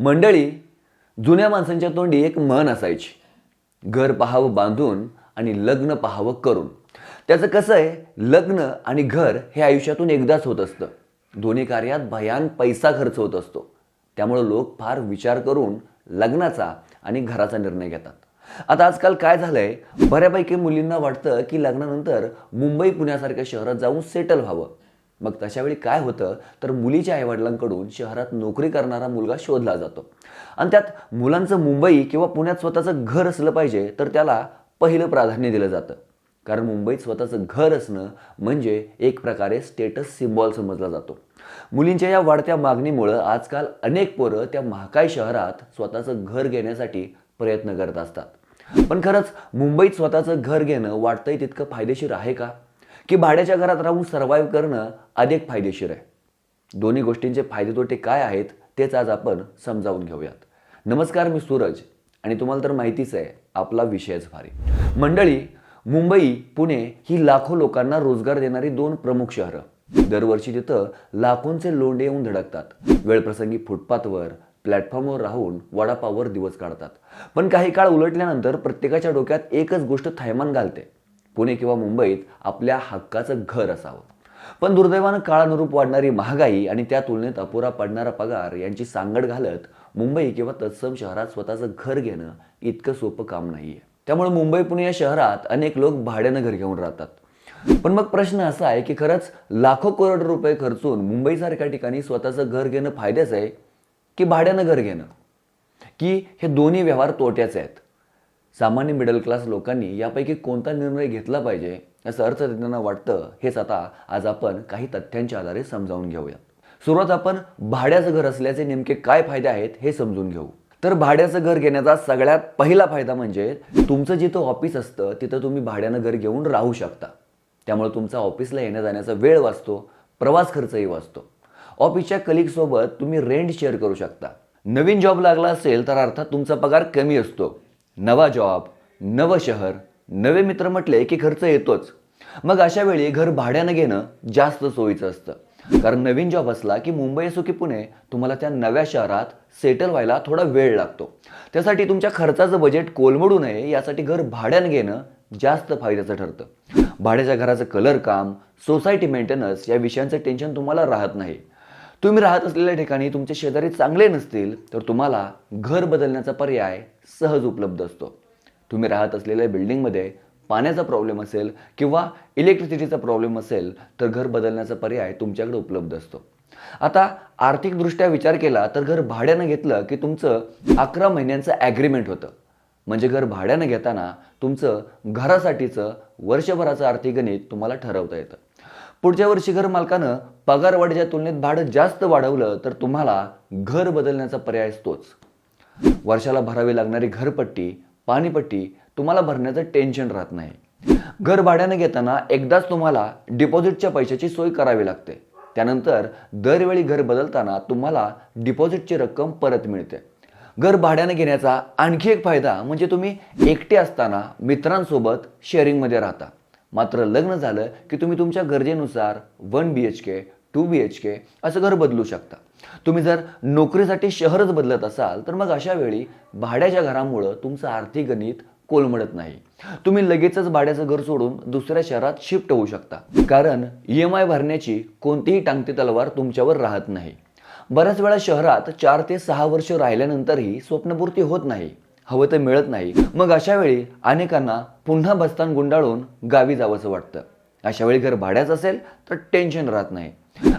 मंडळी जुन्या माणसांच्या तोंडी एक म्हण असायची. घर पाहावं बांधून आणि लग्न पाहावं करून. त्याचं कसं आहे लग्न आणि घर हे आयुष्यातून एकदाच होत असतं. दोन्ही कार्यात भयान पैसा खर्च होत असतो. त्यामुळं लोक फार विचार करून लग्नाचा आणि घराचा निर्णय घेतात. आता आजकाल काय झालंय बऱ्यापैकी मुलींना वाटतं की लग्नानंतर मुंबई पुण्यासारख्या शहरात जाऊन सेटल व्हावं. मग तशावेळी काय होतं? तर मुलीच्या आईवडिलांकडून शहरात नोकरी करणारा मुलगा शोधला जातो. आणि त्यात मुलांचं मुंबई किंवा पुण्यात स्वतःचं घर असलं पाहिजे तर त्याला पहिलं प्राधान्य दिलं जातं. कारण मुंबईत स्वतःचं घर असणं म्हणजे एक प्रकारे स्टेटस सिम्बॉल समजला जातो. मुलींच्या या वाढत्या मागणीमुळं आजकाल अनेक पोरं त्या महाकाय शहरात स्वतःचं घर घेण्यासाठी प्रयत्न करत असतात. पण खरंच मुंबईत स्वतःचं घर घेणं वाटतंय तितकं फायदेशीर आहे का? की भाड्याच्या घरात राहून सर्व्हाइव्ह करणं अधिक फायदेशीर आहे. दोन्ही गोष्टींचे फायदे तोटे काय आहेत तेच आज आपण समजावून घेऊयात. नमस्कार मी सूरज आणि तुम्हाला तर माहितीच आहे आपला विषयच भारी. मंडळी मुंबई पुणे ही लाखो लोकांना रोजगार देणारी दोन प्रमुख शहरं. दरवर्षी तिथं लाखोंचे लोंढे येऊन धडकतात. वेळप्रसंगी फुटपाथवर प्लॅटफॉर्मवर राहून वडापाववर दिवस काढतात. पण काही काळ उलटल्यानंतर प्रत्येकाच्या डोक्यात एकच गोष्ट थैमान घालते. पुणे किंवा मुंबईत आपल्या हक्काचं घर असावं. पण दुर्दैवानं काळानुरूप वाढणारी महागाई आणि त्या तुलनेत अपुरा पडणारा पगार यांची सांगड घालत मुंबई किंवा तत्सम शहरात स्वतःचं घर घेणं इतकं सोपं काम नाही आहे त्यामुळे मुंबई पुणे या शहरात अनेक लोक भाड्यानं घर घेऊन राहतात. पण मग प्रश्न असा आहे की खरंच लाखो करोड रुपये खर्चून मुंबईसारख्या ठिकाणी स्वतःचं घर घेणं फायद्याचं आहे की भाड्यानं घर घेणं? की हे दोन्ही व्यवहार तोट्याचे आहेत? सामान्य मिडल क्लास लोकांनी यापैकी कोणता निर्णय घेतला पाहिजे असं अर्थतज्ञांना वाटतं हेच आता आज आपण काही तथ्यांच्या आधारे समजावून घेऊयात सुरुवात आपण भाड्याचं घर असल्याचे नेमके काय फायदे आहेत हे समजून घेऊ. तर भाड्याचं घर घेण्याचा सगळ्यात पहिला फायदा म्हणजे तुमचं जिथं ऑफिस असतं तिथं तुम्ही भाड्यानं घर घेऊन राहू शकता. त्यामुळे तुमचा ऑफिसला येण्या जाण्याचा वेळ वाचतो प्रवास खर्चही वाचतो. ऑफिसच्या कलिगसोबत तुम्ही रेंट शेअर करू शकता. नवीन जॉब लागला असेल तर अर्थात तुमचा पगार कमी असतो. नवा जॉब नवं शहर नवे मित्र म्हटले की खर्च येतोच. मग अशा वेळी घर भाड्यानं घेणं जास्त सोयीचं असतं. कारण नवीन जॉब असला की मुंबई असो की पुणे तुम्हाला त्या नव्या शहरात सेटल व्हायला थोडा वेळ लागतो. त्यासाठी तुमच्या खर्चाचं बजेट कोलमडू नये यासाठी घर भाड्यानं घेणं जास्त फायद्याचं ठरतं. भाड्याच्या घराचं कलर काम सोसायटी मेंटेनन्स या विषयांचं टेन्शन तुम्हाला राहत नाही. तुम्ही राहत असलेल्या ठिकाणी तुमचे शेजारी चांगले नसतील तर तुम्हाला घर बदलण्याचा पर्याय सहज उपलब्ध असतो. तुम्ही राहत असलेल्या बिल्डिंगमध्ये पाण्याचा प्रॉब्लेम असेल किंवा इलेक्ट्रिसिटीचा प्रॉब्लेम असेल तर घर बदलण्याचा पर्याय तुमच्याकडे उपलब्ध असतो. आता आर्थिकदृष्ट्या विचार केला तर घर भाड्यानं घेतलं की तुमचं अकरा महिन्यांचं ॲग्रीमेंट होतं. म्हणजे घर भाड्यानं घेताना तुमचं घरासाठीचं वर्षभराचं आर्थिक गणित तुम्हाला ठरवता येतं. पुढच्या वर्षी घर मालकानं पगारवाढीच्या तुलनेत भाडं जास्त वाढवलं तर तुम्हाला घर बदलण्याचा पर्याय तोच. वर्षाला भरावी लागणारी घरपट्टी पाणीपट्टी तुम्हाला भरण्याचं टेन्शन राहत नाही. घर भाड्यानं घेताना एकदाच तुम्हाला डिपॉझिटच्या पैशाची सोय करावी लागते. त्यानंतर दरवेळी घर बदलताना तुम्हाला डिपॉझिटची रक्कम परत मिळते. घर भाड्यानं घेण्याचा आणखी एक फायदा म्हणजे तुम्ही एकटे असताना मित्रांसोबत शेअरिंगमध्ये राहता. मात्र लग्न झालं की तुम्ही तुमच्या गरजेनुसार one B H K two B H K असं घर बदलू शकता. तुम्ही जर नोकरीसाठी शहरच बदलत असाल तर मग अशा वेळी भाड्याच्या घरामुळं तुमचं आर्थिक गणित कोलमडत नाही. तुम्ही लगेचच भाड्याचं घर सोडून दुसऱ्या शहरात शिफ्ट होऊ शकता. कारण ई एम आय भरण्याची कोणतीही टांगती तलवार तुमच्यावर राहत नाही. बऱ्याच वेळा शहरात चार ते सहा वर्ष राहिल्यानंतरही स्वप्नपूर्ती होत नाही. हवं तर मिळत नाही. मग अशा वेळी अनेकांना पुन्हा बस्तान गुंडाळून गावी जावंसं वाटतं. अशा वेळी घर भाड्याचं असेल तर टेन्शन राहत नाही.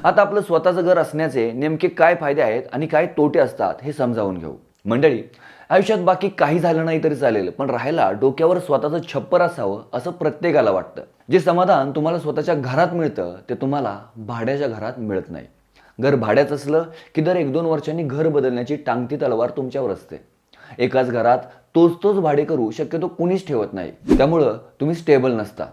आता आपलं स्वतःचं घर असण्याचे नेमके काय फायदे आहेत आणि काय तोटे असतात हे समजावून घेऊ. मंडळी आयुष्यात बाकी काही झालं नाही तरी चालेल पण राहायला डोक्यावर स्वतःचं छप्पर असावं असं प्रत्येकाला वाटतं. जे समाधान तुम्हाला स्वतःच्या घरात मिळतं ते तुम्हाला भाड्याच्या घरात मिळत नाही. घर भाड्याचं असलं की दर एक दोन वर्षांनी घर बदलण्याची टांगती तलवार तुमच्यावर असते. एकाच घरात तोच तोच भाडे करू शक्यतो कुणीच ठेवत नाही. त्यामुळं तुम्ही स्टेबल नसता.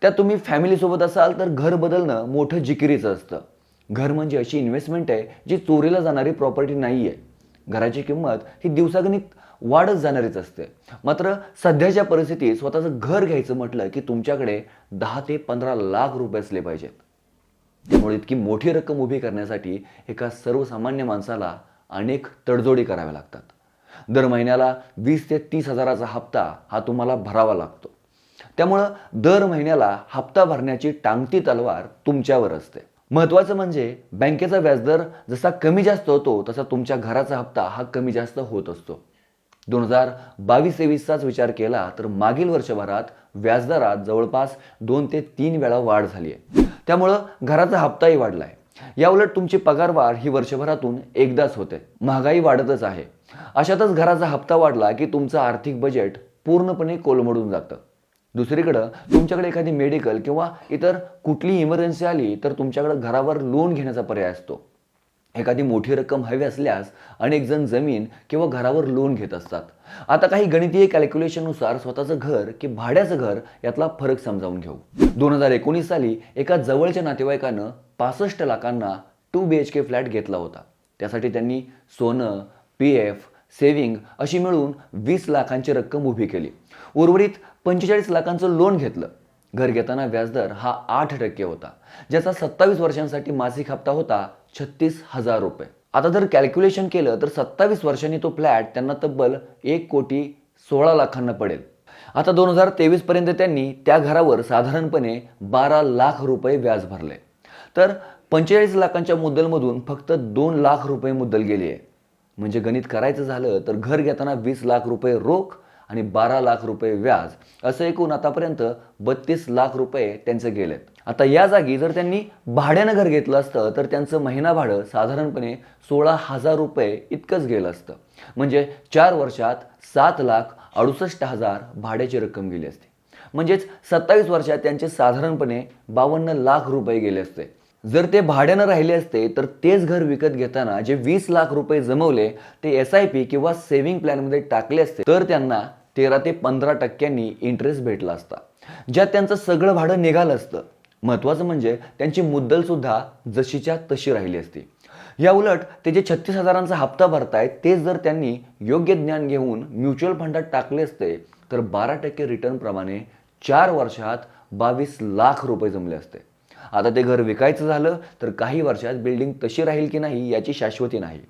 त्यात तुम्ही फॅमिलीसोबत असाल तर घर बदलणं मोठं जिकिरीचं असतं. घर म्हणजे अशी इन्व्हेस्टमेंट आहे जी चोरीला जाणारी प्रॉपर्टी नाही आहे घराची किंमत ही दिवसागणिक वाढत जाणारीच असते. मात्र सध्याच्या परिस्थितीत स्वतःचं घर घ्यायचं म्हटलं की तुमच्याकडे दहा ते पंधरा लाख रुपये असले पाहिजेत. त्यामुळे इतकी मोठी रक्कम उभी करण्यासाठी एका सर्वसामान्य माणसाला अनेक तडजोडी कराव्या लागतात. दर महिन्याला वीस ते तीस हजाराचा हप्ता हा तुम्हाला भरावा लागतो. त्यामुळं दर महिन्याला हप्ता भरण्याची टांगती तलवार तुमच्यावर असते. महत्त्वाचं म्हणजे बँकेचा व्याजदर जसा कमी जास्त होतो तसा तुमच्या घराचा हप्ता हा कमी जास्त होत असतो. दोन हजार बावीस तेवीसचाच विचार केला तर मागील वर्षभरात व्याजदरात जवळपास दोन ते तीन वेळा वाढ झाली आहे. त्यामुळं घराचा हप्ताही वाढलाय. याउलट तुमची पगारवाढ ही वर्षभरातून एकदाच होते. महागाई वाढतच आहे. अशातच घराचा हप्ता वाढला की तुमचं आर्थिक बजेट पूर्णपणे कोलमडून जातं. दुसरीकडं तुमच्याकडे एखादी मेडिकल किंवा इतर कुठली इमर्जन्सी आली तर तुमच्याकडं घरावर लोन घेण्याचा पर्याय असतो. एखादी मोठी रक्कम हवी असल्यास अनेक जण जमीन किंवा घरावर लोन घेत असतात. आता काही गणितीय कॅल्क्युलेशननुसार स्वतःचं घर की भाड्याचं घर यातला फरक समजावून घेऊ. दोन हजार एकोणीस साली एका जवळच्या नातेवाईकानं पासष्ट लाखांना two B H K flat घेतला होता. त्यासाठी त्यांनी सोनं पी एफ सेव्हिंग अशी मिळून वीस लाखांची रक्कम उभी केली. उर्वरित पंचेचाळीस लाखांचं लोन घेतलं. घर घेताना व्याजदर हा आठ टक्के होता ज्याचा सत्तावीस वर्षांसाठी मासिक हप्ता होता छत्तीस हजार रुपये. आता जर कॅल्क्युलेशन केलं तर सत्तावीस वर्षांनी तो फ्लॅट त्यांना तब्बल एक कोटी सोळा लाखांना पडेल. आता दोन हजार तेवीस पर्यंत त्यांनी त्या घरावर साधारणपणे बारा लाख रुपये व्याज भरले. तर पंचेचाळीस लाखांच्या मुद्दलमधून फक्त दोन लाख रुपये मुद्दल गेली आहे. म्हणजे गणित करायचं झालं तर घर घेताना वीस लाख रुपये रोख आणि बारा लाख रुपये व्याज असं एकूण आतापर्यंत बत्तीस लाख रुपये त्यांचे गेलेत. आता या जागी जर त्यांनी भाड्यानं घर घेतलं असतं तर त्यांचं महिना भाडं साधारणपणे सोळा हजार रुपये इतकंच गेलं असतं. म्हणजे चार वर्षात सात लाख अडुसष्ट हजार भाड्याची रक्कम गेली असते. म्हणजेच सत्तावीस वर्षात त्यांचे साधारणपणे बावन्न लाख रुपये गेले असते. जर ते भाड्यानं राहिले असते तर तेच घर विकत घेताना जे वीस लाख रुपये जमवले ते एस आय पी किंवा सेव्हिंग प्लॅनमध्ये टाकले असते तर त्यांना तेरा ते पंधरा टक्क्यांनी इंटरेस्ट भेटला असता. ज्यात त्यांचं सगळं भाडं निघालं असतं. महत्त्वाचं म्हणजे त्यांची मुद्दल सुद्धा जशीच्या तशी राहिली असती. या उलट ते जे छत्तीस हजारांचा हप्ता भरतायत तेच जर त्यांनी योग्य ज्ञान घेऊन म्युच्युअल फंडात टाकले असते तर बारा टक्के रिटर्न प्रमाणे चार वर्षात बावीस लाख रुपये जमले असते. आता ते घर विकायचं झालं तर काही वर्षात बिल्डिंग तशी राहील की नाही याची शाश्वती नाही.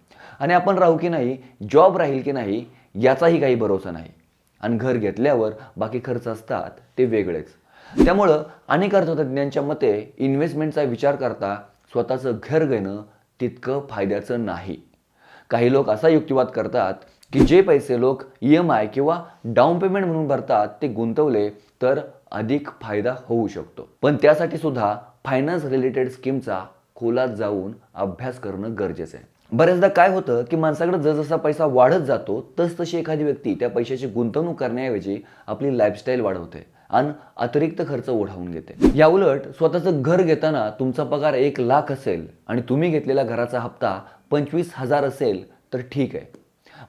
आणि आपण राहू की नाही जॉब राहील की नाही याचाही काही भरोसा नाही. आणि घर घेतल्यावर बाकी खर्च असतात ते वेगळेच. त्यामुळं अनेक अर्थतज्ञांच्या मते इन्व्हेस्टमेंटचा विचार करता स्वतःचं घर घेणं तितकं फायद्याचं नाही. काही लोक असा युक्तिवाद करतात की जे पैसे लोक ई एम आय किंवा डाऊन पेमेंट म्हणून भरतात ते गुंतवले तर अधिक फायदा होऊ शकतो. पण त्यासाठी सुद्धा फायनान्स रिलेटेड स्कीमचा खोलात जाऊन अभ्यास करणं गरजेचं आहे. बऱ्याचदा काय होतं की माणसाकडे जसजसा पैसा वाढत जातो तस तशी एखादी व्यक्ती त्या पैशाची गुंतवणूक करण्याऐवजी आपली लाईफस्टाईल वाढवते आणि अतिरिक्त खर्च ओढावून घेते. या उलट स्वतःचं घर घेताना तुमचा पगार एक लाख असेल आणि तुम्ही घेतलेला घराचा हप्ता पंचवीस हजार असेल तर ठीक आहे.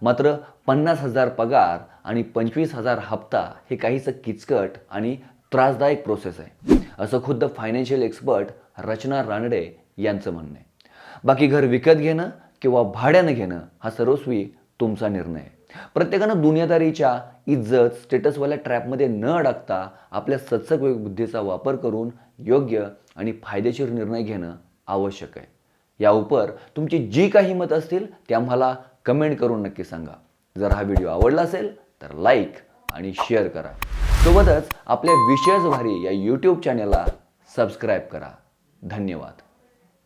मात्र पन्नास हजार पगार आणि पंचवीस हजार हप्ता हे काहीसं किचकट आणि त्रासदायक प्रोसेस आहे. असं खुद्द फायनान्शियल एक्सपर्ट रचना रानडे यांचं म्हणणं आहे. बाकी घर विकत घेणं किंवा भाड्यानं घेणं हा सर्वस्वी तुमचा निर्णय आहे. प्रत्येकानं दुनियादारीच्या इज्जत स्टेटसवाल्या ट्रॅपमध्ये न अडकता आपल्या सत्सक बुद्धीचा वापर करून योग्य आणि फायदेशीर निर्णय घेणं आवश्यक आहे. या उपर तुमची जी काही मत असतील ते आम्हाला कमेंट करून नक्की सांगा. जर हा व्हिडिओ आवडला असेल तर लाईक आणि शेअर करा. सोबतच आपल्या विषयच भारी या यूट्यूब चॅनलला सबस्क्राईब करा. धन्यवाद.